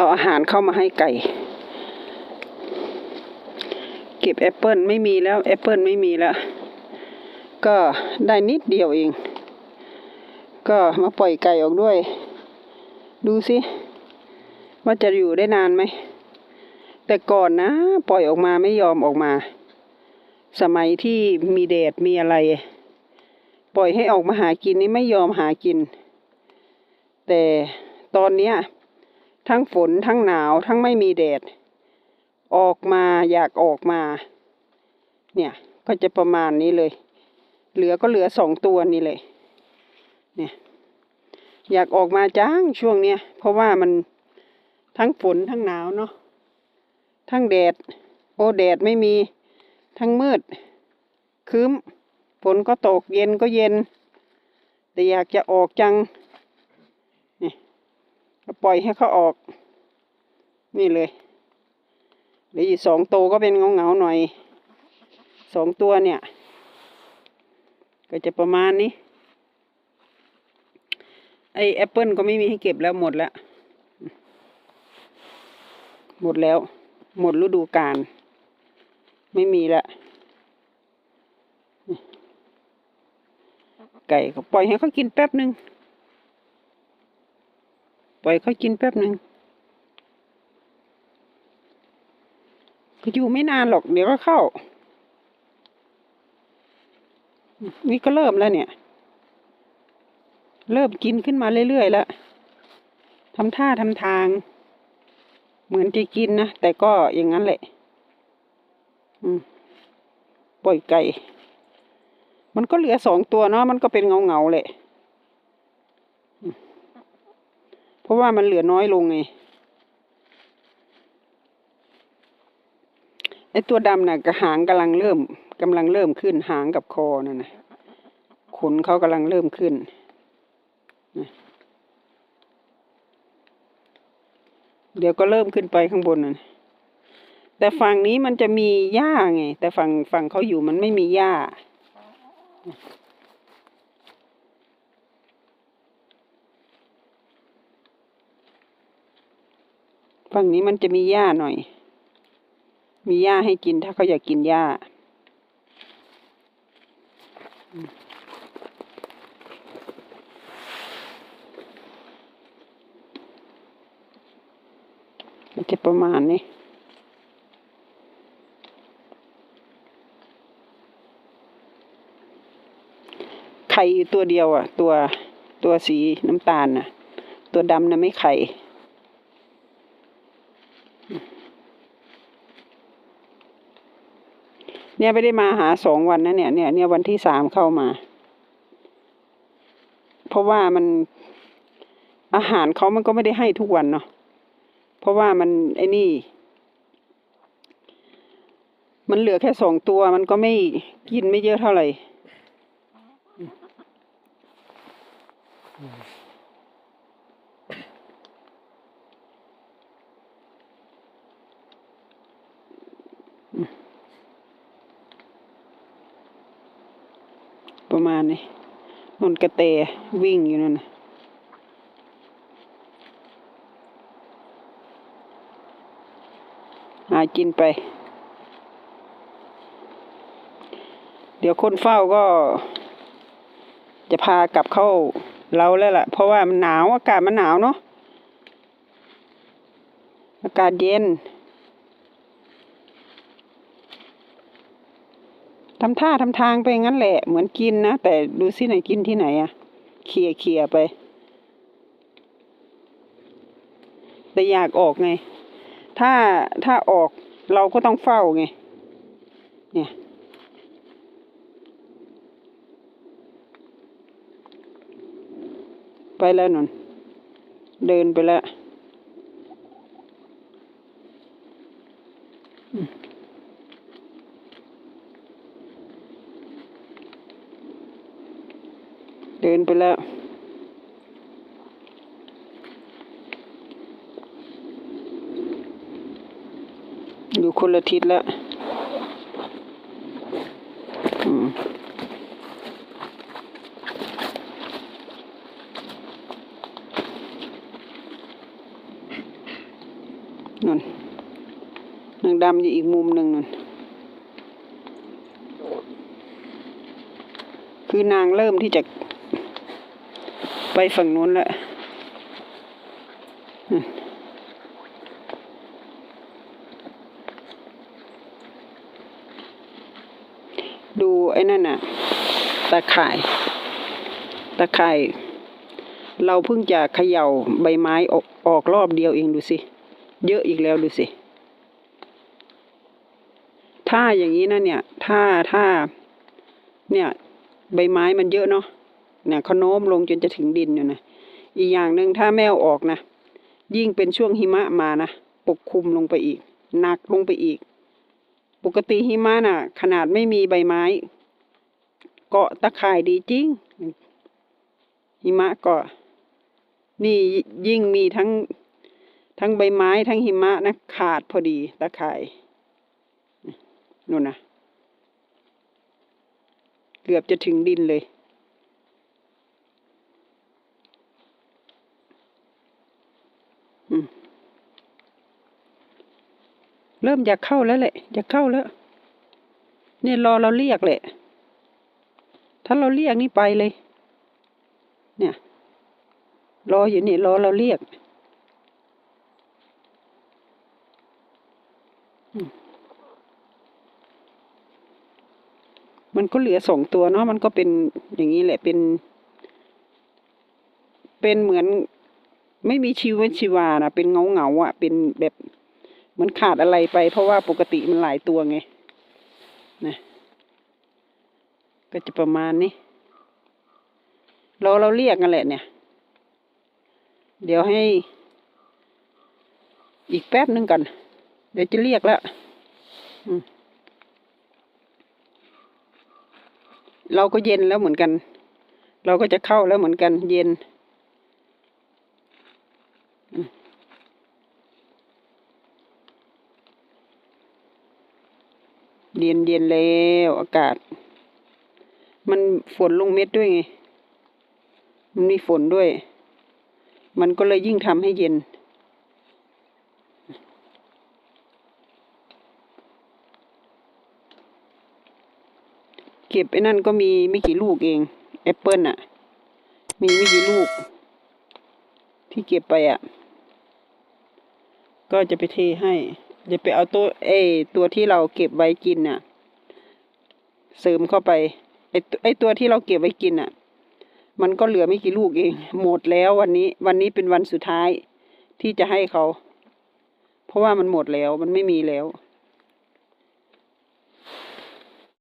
เอาอาหารเข้ามาให้ไก่ เก็บแอปเปิลไม่มีแล้วแอปเปิลไม่มีแล้ว ก็ได้นิดเดียวเอง ก็มาปล่อยไก่ออกด้วย ดูสิ ว่าจะอยู่ได้นานไหม แต่ก่อนนะ ปล่อยออกมาไม่ยอมออกมา สมัยที่มีแดดมีอะไร ปล่อยให้ออกมาหากินนี่ไม่ยอมหากิน แต่ตอนเนี้ย ทั้งฝนทั้งหนาวทั้งไม่มีแดด ออกมาอยากออกมา เนี่ยก็จะประมาณนี้เลย เหลือก็เหลือสองตัวนี่เลยเนี่ยอยากออกมาจ้างช่วงเนี้ยเพราะว่ามันทั้งฝนทั้งหนาวเนาะทั้งแดด โอ้แดดไม่มีทั้งมืดคืมฝนก็ตกเย็นก็เย็น แต่อยากจะออกจัง ปล่อยให้เขาออก นี่เลยหลืออีกสองตัวก็เป็นเงาเงาๆหน่อยสองตัวเนี่ย ก็จะประมาณนี้ ไอแอปเปิลก็ไม่มีให้เก็บแล้วหมดแล้ว หมดแล้ว หมดฤดูกาลไม่มีละไก่ก็ปล่อยให้เขากินแป๊บหนึ่ง ล่อยเขากินแป๊บหนึ่งอยู่ไม่นานหรอกเดี๋ยวก็เข้า นี่ก็เริ่มแล้วเนี่ย เริ่มกินขึ้นมาเรื่อยๆแล้วทำท่าทำทาง เหมือนจะกินนะ แต่ก็อย่างนั้นแหละปล่อยไก่ มันก็เหลือสองตัวเนาะมันก็เป็นเงาเงาๆแหละอืม เพราะว่ามันเหลือน้อยลงไงไอตัวดำน่ะกระหางกำลังเริ่มกำลังเริ่มขึ้นหางกับคอนั่นนะขนเขากำลังเริ่มขึ้นนะเดี๋ยวก็เริ่มขึ้นไปข้างบนน่ะแต่ฝั่งนี้มันจะมีหญ้าไง แต่ฝั่งฝั่งเขาอยู่มันไม่มีหญ้า ฝั่งนี้มันจะมีหญ้าหน่อย มีหญ้าให้กินถ้าเขาอยากกินหญ้า มันจะประมาณนี้ไข่อยู่ตัวเดียวอะ ตัวตัวสีน้ำตาลน่ะ ตัวดำน่ะไม่ไข่ เนี่ยไม่ได้มาหาสองวันนะเนี่ยเนี่ยเนี่ยวันที่สามเข้ามา เพราะว่ามันอาหารเขามันก็ไม่ได้ให้ทุกวันเนาะเพราะว่ามันไอ้นี่ มันเหลือแค่สองตัวมันก็ไม่กินไม่เยอะเท่าไหร่ ประมาณนี้นนกระเตวิ่งอยู่นั่นนะหากินไป เดี๋ยวคนเฝ้าก็ จะพากลับเข้าเราแล้วล่ะ เพราะว่ามันหนาวอากาศมันหนาวเนาะอากาศเย็น ทำท่าทำทางไปงั้นแหละ เหมือนกินนะ แต่ดูสิไหนกินที่ไหนอะเคลียเคลียไป แต่อยากออกไง ถ้าถ้าออกเราก็ต้องเฝ้าไง เนี่ยไปแล้วนนเดินไปแล้วอืมเดินไปแล้ว อยู่คนละทิศแล้วอืมนั่นนางดำอยู่อีกมุมหนึ่งนั่นคือนางเริ่มที่จะ ไปฝั่งนู้นแล้วนั่นดูไอ้นั่นน่ะตาข่ายตาข่าย เราเพิ่งจะเขย่าใบไม้ออกออกรอบเดียวเองดูสิ เยอะอีกแล้วดูสิ ถ้าอย่างนี้นะเนี่ย ถ้าถ้า เนี่ย ใบไม้มันเยอะเนาะ เนี่ยเขาโน้มลงจนจะถึงดินอยู่นะอีกอย่างหนึ่งถ้าแมวออกนะยิ่งเป็นช่วงหิมะมานะปกคลุมลงไปอีกหนักลงไปอีก ปกติหิมะน่ะ ขนาดไม่มีใบไม้ เกาะตะข่ายดีจริง หิมะเกาะนี่ยิ่งมีทั้งทั้งใบไม้ทั้งหิมะนะขาดพอดีตะข่ายนู่นนะเกือบจะถึงดินเลย อืม เริ่มอยากเข้าแล้วแหละ อยากเข้าแล้ว เนี่ยรอเราเรียกแหละ ถ้าเราเรียกนี่ไปเลย เนี่ย รออยู่นี่รอเราเรียกมันก็เหลือสองตัวเนาะมันก็เป็นอย่างนี้แหละเป็น เป็นเหมือนไม่มีชีวิตชีวานะเป็นเงาเงาอะ เป็นแบบ เหมันขาดอะไรไป เพราะว่าปกติมันหลายตัวไงนะก็จะประมาณนี้รอเราเรียกกันแหละเนี่ย เดี๋ยวให้ อีกแป๊บนึงกันเดี๋ยวจะเรียกแล้วเราก็เย็นแล้วเหมือนกัน เราก็จะเข้าแล้วเหมือนกัน เย็น เย็นเย็นแล้วอากาศ มันฝนลงเม็ดด้วยไง มันมีฝนด้วย มันก็เลยยิ่งทำให้เย็น เก็บไอ้นั่นก็มีไม่กี่ลูกเอง แอปเปิลอะมีไม่กี่ลูก ที่เก็บไปอะก็จะไปเทให้ จะไปเอาตัวเอตัวที่เราเก็บไว้กินน่ะ เสริมเข้าไปไอไอตัวที่เราเก็บไว้กินน่ะ มันก็เหลือไม่กี่ลูกเอง หมดแล้ววันนี้ วันนี้เป็นวันสุดท้ายที่จะให้เขา เพราะว่ามันหมดแล้วมันไม่มีแล้ว